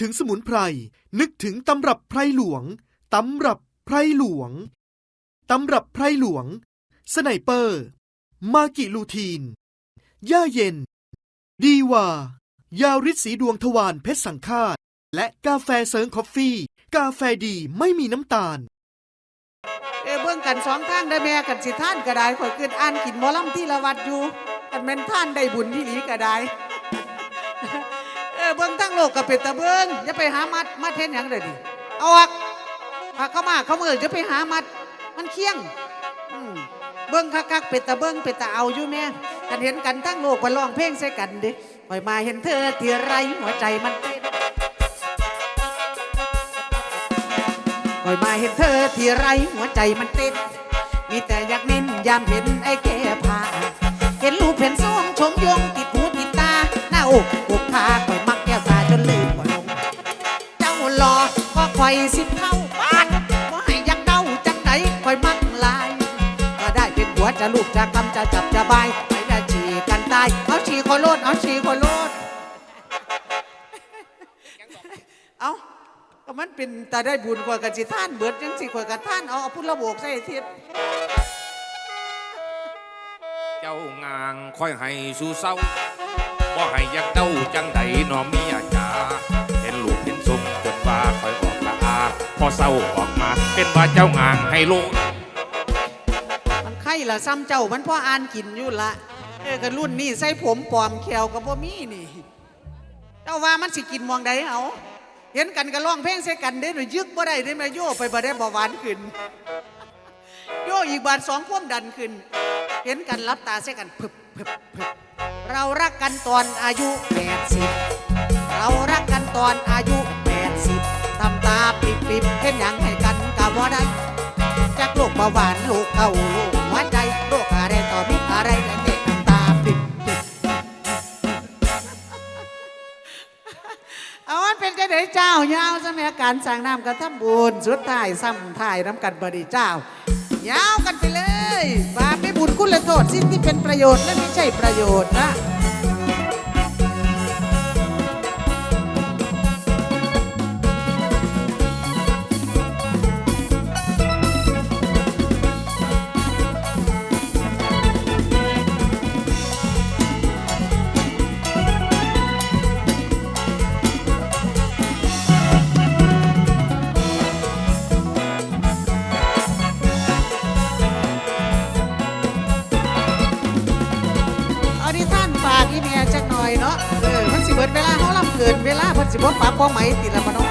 ถึงสมุนไพร นึกถึงตำรับไพรหลวง ตำรับไพรหลวง ตำรับไพรหลวง สไนเปอร์ มากิลูทีน ย่าเย็น ดีวา ยาริดสีดวงทวารเพชรสังฆาต และกาแฟเซิร์งคอฟฟี่ กาแฟดีไม่มีน้ำตาล เอ้เบิ่งกันสองทางได้แม่กันสิท่านก็ได้ข่อยขึ้นอ่านกินหมอลำที่ละวัดอยู่กันแม่นท่านได้บุญที่หลีก็ได้ เบิ่งทั้งโลกก็เป็นตะเบิ่งอย่าไปหามัดมัดเห็นหยังเลยดิเอาออกพาเข้ามาเข้ามือจะไปหามัด มันเคียงเบิ่งคักๆเป็นตะเบิ่งเป็นตะเอาอยู่แม่กันเห็นกันทั้งโลกไปร้องเพลงใส่กันเดิข่อยมาเห็นเธอที่ไรหัวใจมันเต้นคอยมาเห็นเธอที่ไรหัวใจมันเต้นมีแต่อยากเน้นยามเห็นไอ้แก่ผ้าเห็นรูปเห็นทรงชมยงติดหูติดตาหน้าอกอกพาคอยมา ก็คอยสิบเท่าบ้านว่ให้ยังเดาจังไหนคอยมักลายก็ได้เป็นหัวจะลูกจะกำจะจับจะบายไม่ได้ฉีกันตายเอาฉีคอโลดเอาฉีคอโลดเอาก็มันเป็นแตาได้บุญกว่ากันสิท่านเบิดยังสิกว่ากันท่านเอาเอาพุทธระโบกใส่ทิศเจ้างางค่อยให้สู่เศร้าบ่ให้ยักเด้าจังใดนอมียจ๋าเห็นลูกเห็นทรงจนว่าค่อยออ พอเศร้าออกมา เป็นว่าเจ้างางให้ลูกมันไข่ละซ้ำเจ้ามันพ่ออ่านกินอยู่ละเออกันรุ่นนี่ใส่ผมปลอมแขวกับบ่มีนี่ เจ้าว่ามันสิกินมองใดเอาเห็นกันก็ร้องเพลงใส่กันเด้หน่อยยึกบ่ได้เด้มาโย่ไปบ่ได้บ่หวานขึ้นโย่อีกบาทสองพ่วมดันขึ้น เห็นกันรับตาใส่กันพึบพึบพึบเรารักกันตอนอายุแปดสิบเรารักกันตอนอายุแปดสิบ ปิบปิบเห็นยังให้กันกับว่ได้จากโรคเบาหวานโรคเก่าโรคหัวใจโรคอะไรต่อมีอะไรแต่เด็กทำตาปิบปิบเอามันเป็นจะได้เจ้ายาวสมัยการสั่งน้ำกันทำบุญสุดท้ายซ้ำท้ายน้ำกันบดีเจ้ายาวกันไปเลยบาปไม่บุญคุณและโทษสิ่งที่เป็นประโยชน์และไม่ใช่ประโยชน์นะ สิบ่ปรับบ่ไหมติดแล้วบ่น้อง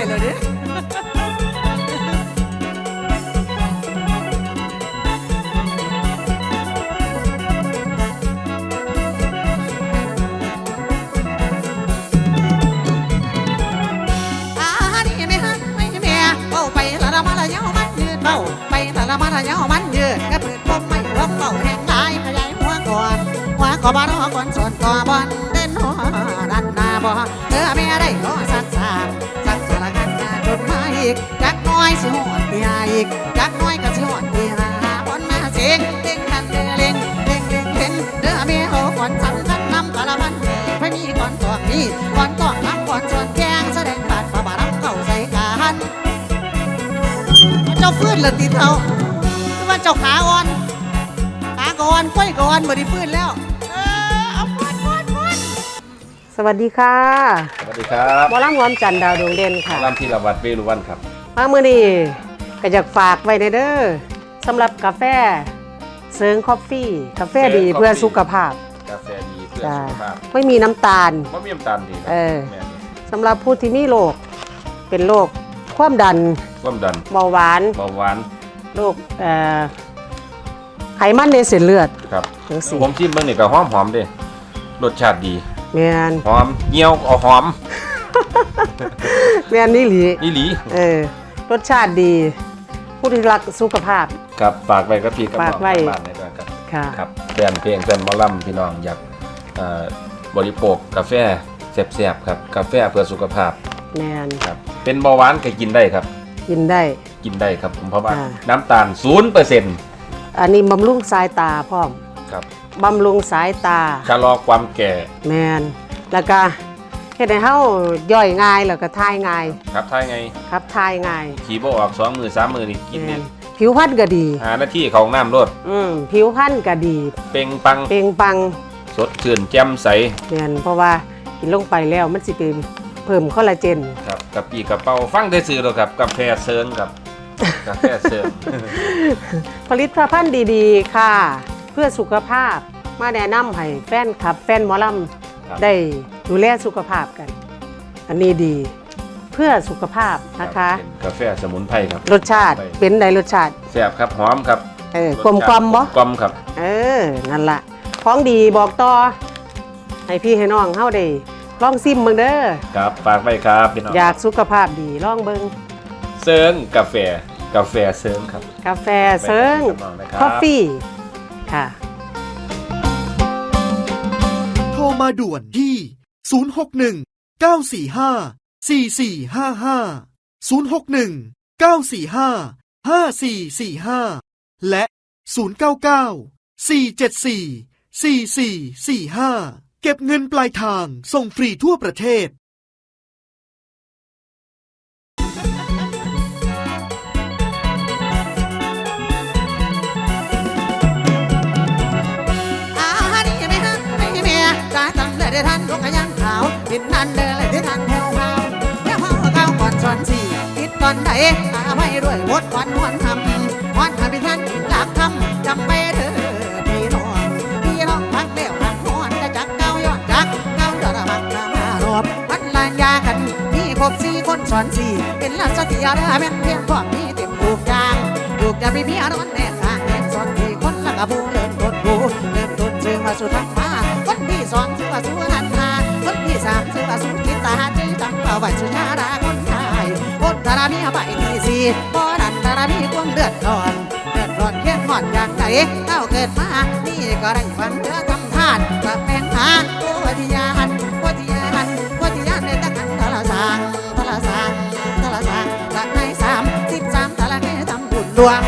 ายเลยด้ออ่านี่แม่ฮะไม่แม่เบ้าไปละละมาละเยามันยืดเบ้าไปละละมาละเยามันยืดกระปิดปมไม่ร้องเบ้าแหงหลายขยายหัวก่อนหัวก่อบานหัวก่อ สิหอดเตียอีกจักน้อยก็สิหอดเตียหาบอนมาเสียงเด้งนั่นเด้อเล่งเด้งเด้งเห็นเด้อแม่โอ้ก่อนสังกันนำกะละมันไม่มีก่อนตอกนี่ก่อนตอกรับก่อนส่วนแกงแสดงบาดฝ่าบารับเข้าใส่กันเจ้าฟื้นเลยตีเท่าว่าเจ้าขาอ่อนขาก่อนค่อยก่อนบ่ได้ฟื้นแล้วสวัสดีค่ะสวัสดีครับหมอลำหวอมจันดาวดวงเด่นค่ะลำพีรวัตรเวรุวันครับมาเมื่อนี้ ก็อยากฝากไว้ในเด้อสำหรับกาแฟเซิงคอฟฟี่ กาแฟดีเซิงเพื่อ Coffee สุขภาพ กาแฟดีเพื่อจ้าสุขภาพไม่มีน้ำตาลมะเมี่ยมตาลดีนะเออแม่นี่สำหรับผู้ที่มีโรคเป็นโรคความดันความดันเบาหวานเบาหวานโรคเอ่อไขมันในเส้นเลือดครับจังซี่ผมชิมเบิ่งนี่ก็หอมหอมๆเด้รสชาติดีแม่นหอมเงี้ยวเอาหอมแม่นนี่หลีนี่หลีเออรสชาติดี ผู้ที่รักสุขภาพ ครับฝากไว้กับพี่กับน้องฝากไว้ทางบ้านในด้วยครับ ค่ะ ครับแฟนเพลงแฟนหมอลำพี่น้องอยากเอ่อบริโภคกาแฟแซ่บๆครับกาแฟเพื่อสุขภาพแม่นครับเป็นเบาหวานก็กินได้ครับ กินได้ กินได้ครับผมเพราะว่าอ่า น้ำตาล0%อันนี้บำรุงสายตาพร้อมครับบำรุงสายตา ชะลอความแก่แมนแล้วก็ เฮ็ดให้เฮาย่อยง่ายแล้วก็ทายง่ายครับถ้าไงครับทายง่ายขี่บ่ออกสองมือสามมือนี่กินแม่เนี่ยนผิวพรรณก็ดี หาหน้าที่ของน้ำรดอืมผิวพรรณก็ดี เป่งปังเปล่งปลังสดชื่นแจ่มใสแม่นเพราะว่ากินลงไปแล้วมันสิไปเพิ่มคอลลาเจน ครับกับปีกระเป๋าฟังได้ซื้อแล้วครับกาแฟเซิร์นครับกาแฟเซิร์นผลิตภัณฑ์ดีๆ ค่ะ เพื่อสุขภาพมาแนะนำให้แฟนคลับ แฟนหมอล ครับำได้ดูแลสุขภาพกัน อันนี้ดีเพื่อสุขภาพนะคะ เป็นกาแฟสมุนไพรครับรสชาติเป็นไดรสชาติแซ่บครับหอมครับเออกลมกลมๆบ่กลมครับเออนั่นละของดีบอกต่อให้พี่ให้น้องเฮาได้ลองซิมเบิ่งเด้อครับฝากไว้ครับพี่น้องอยากสุขภาพดีลองเบิ่งเซิร์นกาแฟกาแฟเซิร์นครับ กาแฟเซิงไปกับน้องนะครับคอฟฟี่ค่ะ รมาด่วนที่ 061 945 4455 061 945 5445 และ 099 474 4445 เก็บเงินปลายทางส่งฟรีทั่วประเทศ ได้ทันลูกยันขาวดินนั่นเดินเลยได้ทันแถวขาวแถวขาวก้าวก่อนสอนสี่ติดตอนใดอาไม่ด้วยวดวันวันทำวันทำพิธันหลักทำจำไปเถอะพี่น้องพี่น้องพักเลี้ยวพักนอนจะจักเก้าย้อนจักเก้าย้อนบักระมารอบวันลานยากันมีครบสี่คนสอนสี่เป็นลาสติอาดาแม่นเพียงพร้อมมีเต็มทุกอย่างลูกจะมีเมียนอนแน่ข้างแน่สอนสี่คนละกะบูเริ่มต้นบูเริ่มต้นเชื่อมาสู่ทางมาคนที่สองชื่อว่าสุนันทาคนที่ สามชื่อว่าสุกิตาชื่อจำเป่าไว้สุชาดาคนไทยคนตารามีใบที่สี่บ่ดันตารามีความเดือดร้อน เดือดร้อนเพียงหอนอย่างไรเต้าเกิดมา นี่ก็ได้ฟังเธอทำทานกับแปงหาโอ้วิทยานวิทยานวิทยานในตะกันตะละสางตะละสางตะละสางตะในสามสิบสามตะละให้ทำบุญดวง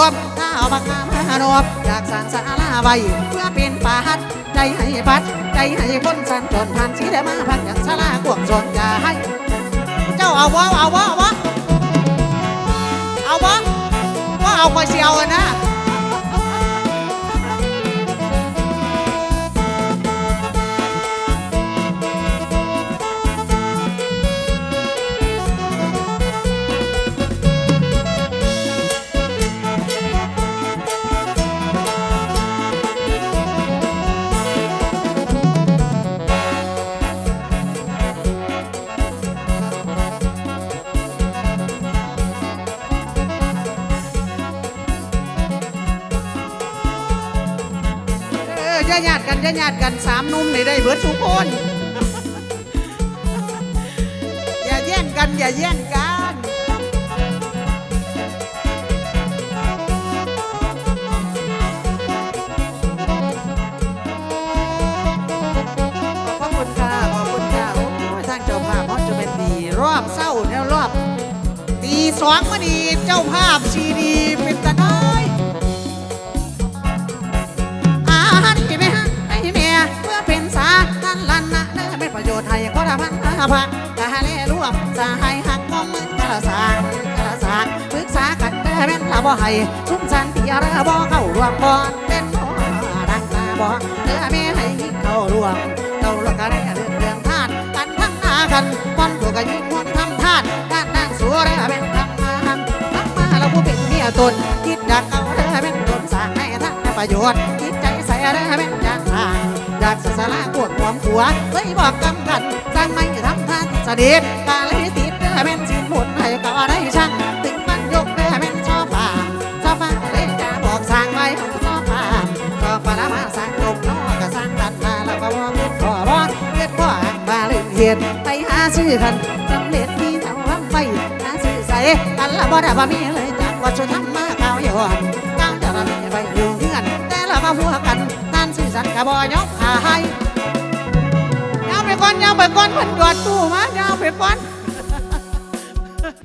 วมข้าวบักมหานวบอยากสร้างศาลาไว้เพื่อเป็นป่าฮัดใจให้พัด ใจให้คนสันจนผ่านสีได้มาพักอย่างศาลากวงสนจะให้ เจ้าเอาวะเอาวะเอาวะเอาวะว่าเอาคอยเสียวนะ กันสามนุ่มในได้เบิดทุกคน อย่าแย่งกัน อย่าแย่งกันขอบคุณค่ะขอบคุณค่ะโอ้ยทางเจ้าภาพเขาจะเป็นดีรอบเศร้าเนี่ยรอบตีสองมาดีเจ้าภาพซีดีเป็นตาน้ พันอาภักกะเลรวมสาให้หักก็มึงกะละสางกะละสางปรึกษากันได้แม่นละบ่ให้สุมสันติยาระบ่เข้ารวมบ่เป็นบ่ดังตาบ่เนื้อเมียให้เข้ารวมเข้ารวมกันได้เรื่องเรื่องทานกันทั้งหน้ากันวันตัวก็ยิ่งวันทำทานด้านนางสัวได้เป็นทำมาทำมาแล้วผู้เป็นเมียตนคิดอยากเอาได้เป็นตนสร้างให้ทั้งประโยชน์คิดใจใส่ได้เป็นดักสสาราปวดหัวหัวเลยบอกกำกัน สด็จกาลยติดแม่เป็นสินหมุนให้ก็ได้ช่างถึงมันยกแม่เป็นชอบฟาชอบฟ้าเลยจะบอกสร้างไว้ของชอบฟ้าก็ฟ้าละมาสร้างลงนอกก็สร้างดันมาแล้วก็วองขอร้องเฮ็ดข้อหักมาเล่นเฮ็ดไปหาซื้อกันสำเร็จที่ทำวังไปหาซื้อใส่กันละบ่ได้บ่มีเลยจากว่าชนทำมาข้าวย้อนก้าวจะมามีไปอยู่เฮือนแต่ละมาหัวกันนั่นสื่อสันกะบอยกหายยาวไป ก่อนยาวไปก่อนเพิ่นตรวจตู้มายาวไปก่อน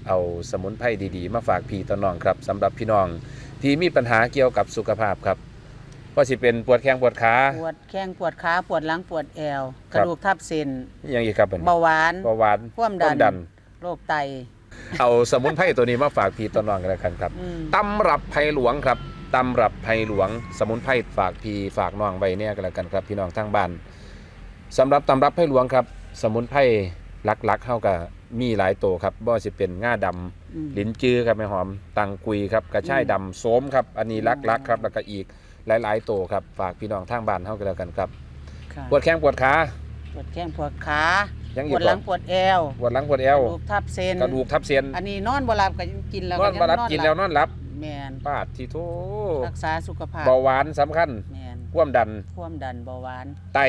เอาสมุนไพรดีๆ มาฝากพี่ต้นน้องครับสำหรับพี่น้องที่มีปัญหาเกี่ยวกับสุขภาพครับก็สิเป็นปวดแข้งปวดขาปวดแข้งปวดขาปวดหลังปวดแอวคกรับระดูกทับเส้นอหยังอีกครับเป็นเบาหวานเบาหวานความดันดันโรคไต เอาสมุนไพรตัวนี้มาฝากพี่ต้นน้องกันแล้วกันครับอืมตำรับไผ่หลวงครับตำรับไผ่หลวง สมุนไพรฝากพี่ฝากน้องไว้เนี่ยกันแล้วกันครับ พี่น้องทางบ้าน สำหรับตำรับไผ่หลวงครับ สมุนไพรลักๆเข้ากับมีหลายตัวครับบ่สิเป็นง่าดำอืม ลิ้นจื้อครับแม่หอม ตังกุยครับกระช่ายดำโสมครับ อันนี้ลักลักๆครับแล้วก็อีกหลายๆตัวครับฝากพี่น้องทางบ้านเฮากันแล้วกันครับ ค่ะปวดแข้งปวดขาปวดแข้งปวดขายังปอีกวดหลังบ่ปวดแอวปวดหลังปวดเอกวระดูกทับเส้นกระดูกทับเส้นอันนี้นอนบ่หลับก็กินแล้วนอนยัมารับกินแล้วนอนหลับแมนปาดที่โทรักษาสุขภาพเบาหวานสำคัญแมนความดัน ความดันเบาหวานไต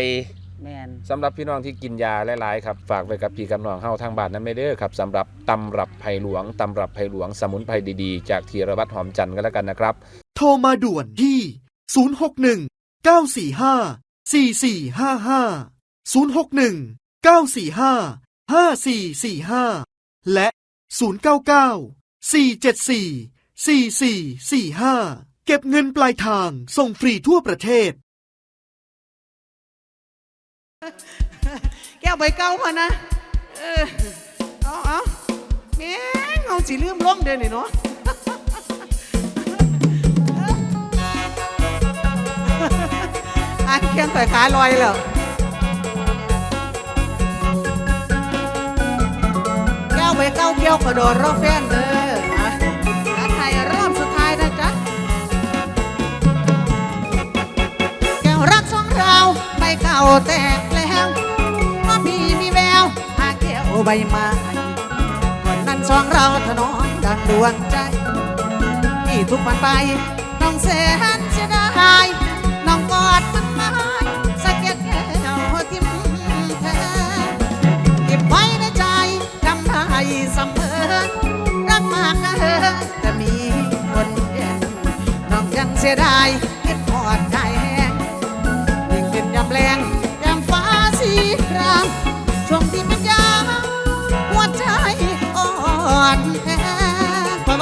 แมนสำหรับพี่น้องที่กินยาหลายๆครับฝากไว้กับพี่กับน้องเฮาทางบ้านนั้นไม่เด้อครับสำหรับตำรับไผ่หลวงตำรับไผ่หลวงสมุนไพรดีๆ จากธีรวัตรหอมจันทร์กันแล้วกันนะครับ โทรมาด่วนที่ 061 945 4455 061 945 5445 และ 099 474 4445 เก็บเงินปลายทางส่งฟรีทั่วประเทศ แก้วใบเก่ามานะ เออ เอาเอาแม่งเอาสิลืมล่องเดินนี่เนาะอันเคียงแต่ขาลอยแล้วแก้วใบเก้าเกี้ยวกระโดดรอบแฟนเด้ออะอันไทยรอบสุดท้ายนะจ๊ะ แก้วรักสองเราใบเก่าแตก แล้วว่าพี่มีแววหาแก้วใบไม้วันนั้นสองเราถนอมดังดวงใจที่ทุกวันไปน้องแสนเสียดายน้องกอดมันไม้สะเก็ดแก้วทิมแท้เก็บไว้ในใจจำได้เสมอรักมากนะเธอแต่มีคนเห็นน้องยังเสียดาย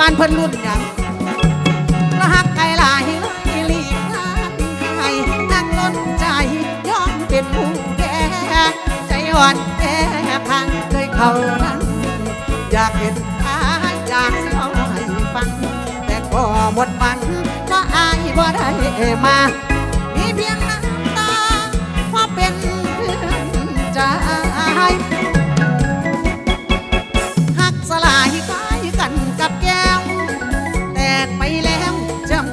ประมานเพิ่นรุ่นหยังระหักไกลหลายเลยหลีกทางให้นั่งล้นใจยอมเป็นผู้แก่ใจอ่อนแอพังเลยเขานั้น อยากเห็นอายอยากเล่าให้ฟัง แต่ก็หมดหวังเพราะอายบ่ได้มา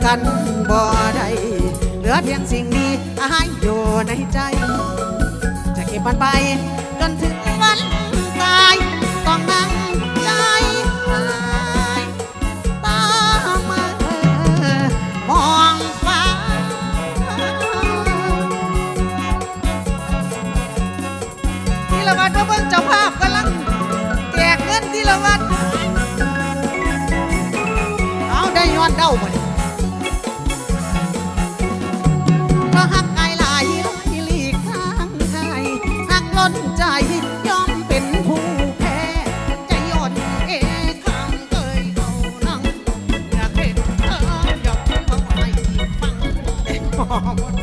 กันบ่ได้เหลือเพียงสิ่งดีอายอยู่ในใจ จะเก็บมันไป แ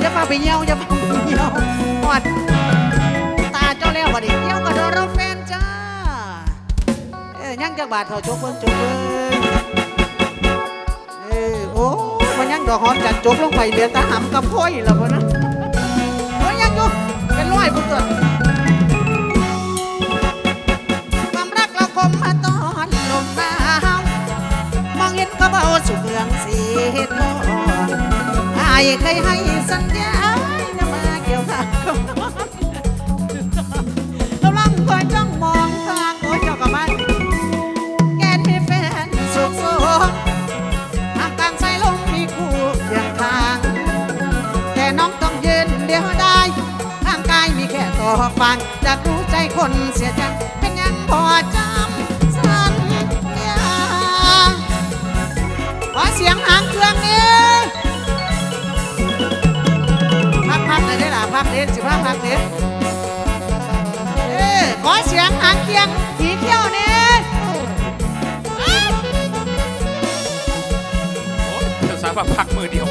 อย่าพาไปเหี่ยวอย่าพาไปเหี่ยวหอดตาเจ้าแล้วบัดนี้เหี่ยวก็โดนเราแฟนจ้าเอ้ยยังจักบาทเถอะจกเบิ่งจกเบิ่งเออโอ้มันยังดอกหอมจันจกลงไปเหลือตาหำกับพ้อยแล้วพ่นนะโอ้ยยังอยู่เป็นร้อยพุ่นตัวความรักเราคมมาตอนลมหนาวมองเห็นเขาเบาสุเมืองสีทองายเคยให้สัญญาจะมาเกี่ยวข้าวกำลังคอยจ้องมองทางโอ้ยเจ้ากับมันแกนมีแฟนสุขสมทางกลางสายลมมีคู่เคียงทาง แต่น้องต้องยืนเดียวได้ร่างกายมีแค่ต่อฟังจะรู้ใจคนเสียใจ สียงหางเคียงผีเขี้ยวนี่โอ้ยเดี๋ยวสายว่าพักมือเดียว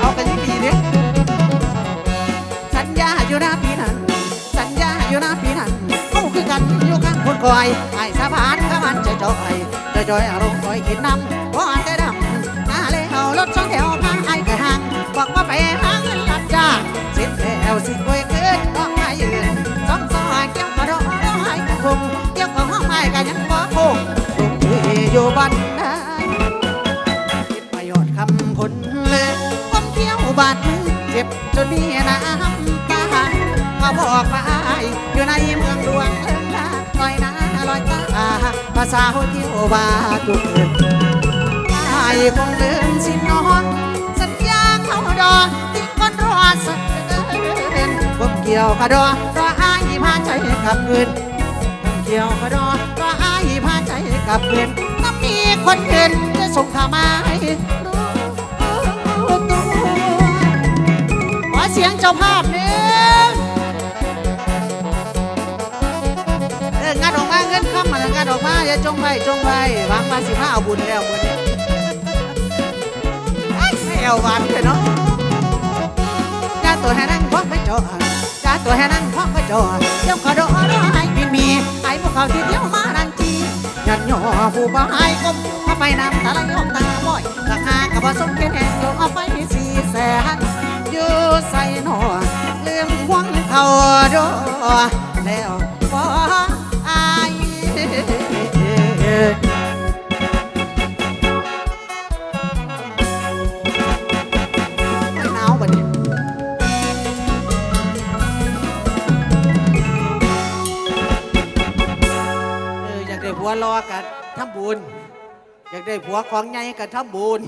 เอากันยี่ปีดิสัญญาอยู่หน้าปีนั้น สัญญาอยู่หน้าปีนั้นเขาคือกันอยู่กันคนคอยไอ้สะพานข้ามันจะจอยจะจอยอารมณ์คอยกินน้ำว่าอันแต่ดำหน้าเลยเอารถสองแถวพาไอ้กระหังบอกว่าไปหาเงินลัดจ้างเสร็จแล้วสิกว อยู่บ้านได้คิดประโยชน์คำผลเลยก้มเที่ยวบาดมือเจ็บจนมีน้ำตาเขาบอกว่าอายอยู่ในเมืองหลวงเอิ้นลาลอยน้าลอยตาภาษาเที่ยวบาดทุกคืนอายคงลืมสิน้องสัญญาเขาดอที่คนรอสักเดือนผมเกี่ยวกระดอรออายพาใจกลับคืนเกี่ยวกระดอก็อายพาใจกับเพื่อน มีคนอื่นจะส่งข่าวมาขอเสียงเจ้าภาพเนี่ยเอองานออกมาเงินเข้ามาแล้วงานออกมาอย่าจงไว้จงไว้หวังว่าสิพาเอาบุญแล้วมือนี้เอ้ยไม่เอาหวานเลยเนาะจ้าตัวแห่นั่งควักไปจอจ้าตัวแห่นั่งควักไปจอเดี๋ยวขอดอรอให้บินมีไอ้พวกเขาที่เที่ยวมา ยันย่อผู้บ่ายก้มมาไปนำตาไหลออกตาบ่อยราคากะบ่สมแก่แห่งโยเอาไปสี่แสนอยู่ใส่หนอลืมหวงเขาดอแล้ว บุญ อยากได้ผัวของใหญ่กันทำบุญ